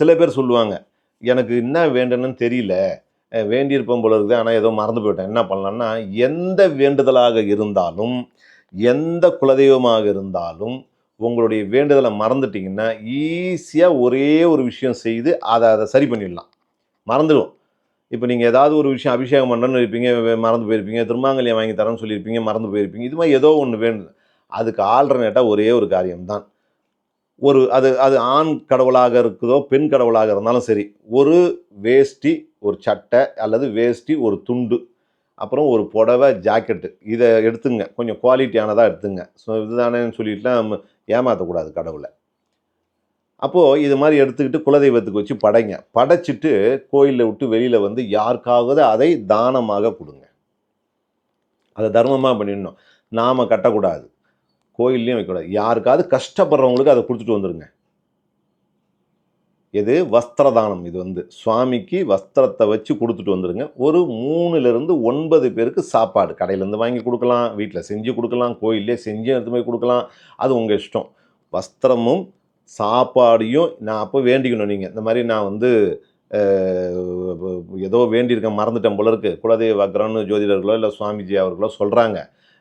சில பேர் சொல்லுவாங்க எனக்கு என்ன வேண்டணும்னு தெரியல. வேண்டியிருப்போம் போல இருக்குது. ஆனால் ஏதோ மறந்து போயிட்டேன். என்ன பண்ணலான்னா எந்த வேண்டுதலாக இருந்தாலும் எந்த குலதெய்வமாக இருந்தாலும் உங்களுடைய வேண்டுதலை மறந்துட்டீங்கன்னா ஈஸியாக ஒரே ஒரு விஷயம் செய்து அதை அதை சரி பண்ணிடலாம். மறந்துடும் இப்போ நீங்கள் ஏதாவது ஒரு விஷயம் அபிஷேகம் பண்ணணும்னு இருப்பீங்க மறந்து போயிருப்பீங்க திருமாங்கல்யம் வாங்கி தரேன்னு சொல்லியிருப்பீங்க மறந்து போயிருப்பீங்க. இது மாதிரி ஏதோ ஒன்று வேணும் அதுக்கு ஆல்டர்னேட்டாக ஒரே ஒரு காரியம்தான். ஒரு அது அது ஆண் கடவுளாக இருக்குதோ பெண் கடவுளாக இருந்தாலும் சரி ஒரு வேஷ்டி ஒரு சட்டை அல்லது வேஷ்டி ஒரு துண்டு அப்புறம் ஒரு புடவை ஜாக்கெட்டு இதை எடுத்துங்க. கொஞ்சம் குவாலிட்டியானதாக எடுத்துங்க. ஸோ இதுதானேன்னு சொல்லிட்டுலாம் ஏமாற்றக்கூடாது கடவுளை. அப்போது இது மாதிரி எடுத்துக்கிட்டு குலதெய்வத்துக்கு வச்சு படைங்க. படைச்சிட்டு கோயிலில் விட்டு வெளியில் வந்து யாருக்காவது அதை தானமாக கொடுங்க. அதை தர்மமாக பண்ணிடணும். நாம் கட்டக்கூடாது. கோயில்லையும் வைக்கக்கூடாது யாருக்காவது கஷ்டப்படுறவங்களுக்கு அதை கொடுத்துட்டு வந்துடுங்க இது வஸ்திரதானம். இது வந்து சுவாமிக்கு வஸ்திரத்தை வச்சு கொடுத்துட்டு வந்துடுங்க ஒரு மூணுலேருந்து ஒன்பது பேருக்கு சாப்பாடு. கடையிலேருந்து வாங்கி கொடுக்கலாம் வீட்டில் செஞ்சு கொடுக்கலாம் கோயிலே செஞ்சு எடுத்து போய் கொடுக்கலாம். அது உங்கள் இஷ்டம். வஸ்திரமும் சாப்பாடையும் நான் அப்போ வேண்டிக்கணும். நீங்கள் இந்த மாதிரி நான் வந்து ஏதோ வேண்டியிருக்கேன் மறந்துட்டேன் போல இருக்குது குலதெய்வ அக்ரம்னு ஜோதிடர்களோ இல்லை சுவாமிஜி அவர்களோ சொல்கிறாங்க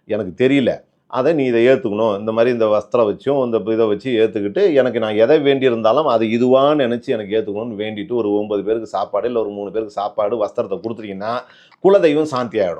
எனக்கு தெரியல. அதை நீ இதை ஏற்றுக்கணும் இந்த மாதிரி இந்த வஸ்திரம் வச்சும் இந்த இதை வச்சு ஏற்றுக்கிட்டு எனக்கு நான் எதை வேண்டியிருந்தாலும் அது இதுவான்னு நினச்சி எனக்கு ஏற்றுக்கணும்னு வேண்டிட்டு ஒரு ஒன்பது பேருக்கு சாப்பாடு இல்லை ஒரு மூணு பேருக்கு சாப்பாடு வஸ்திரத்தை கொடுத்துட்டீங்கன்னா குலதெய்வம் சாந்தி ஆகிடும்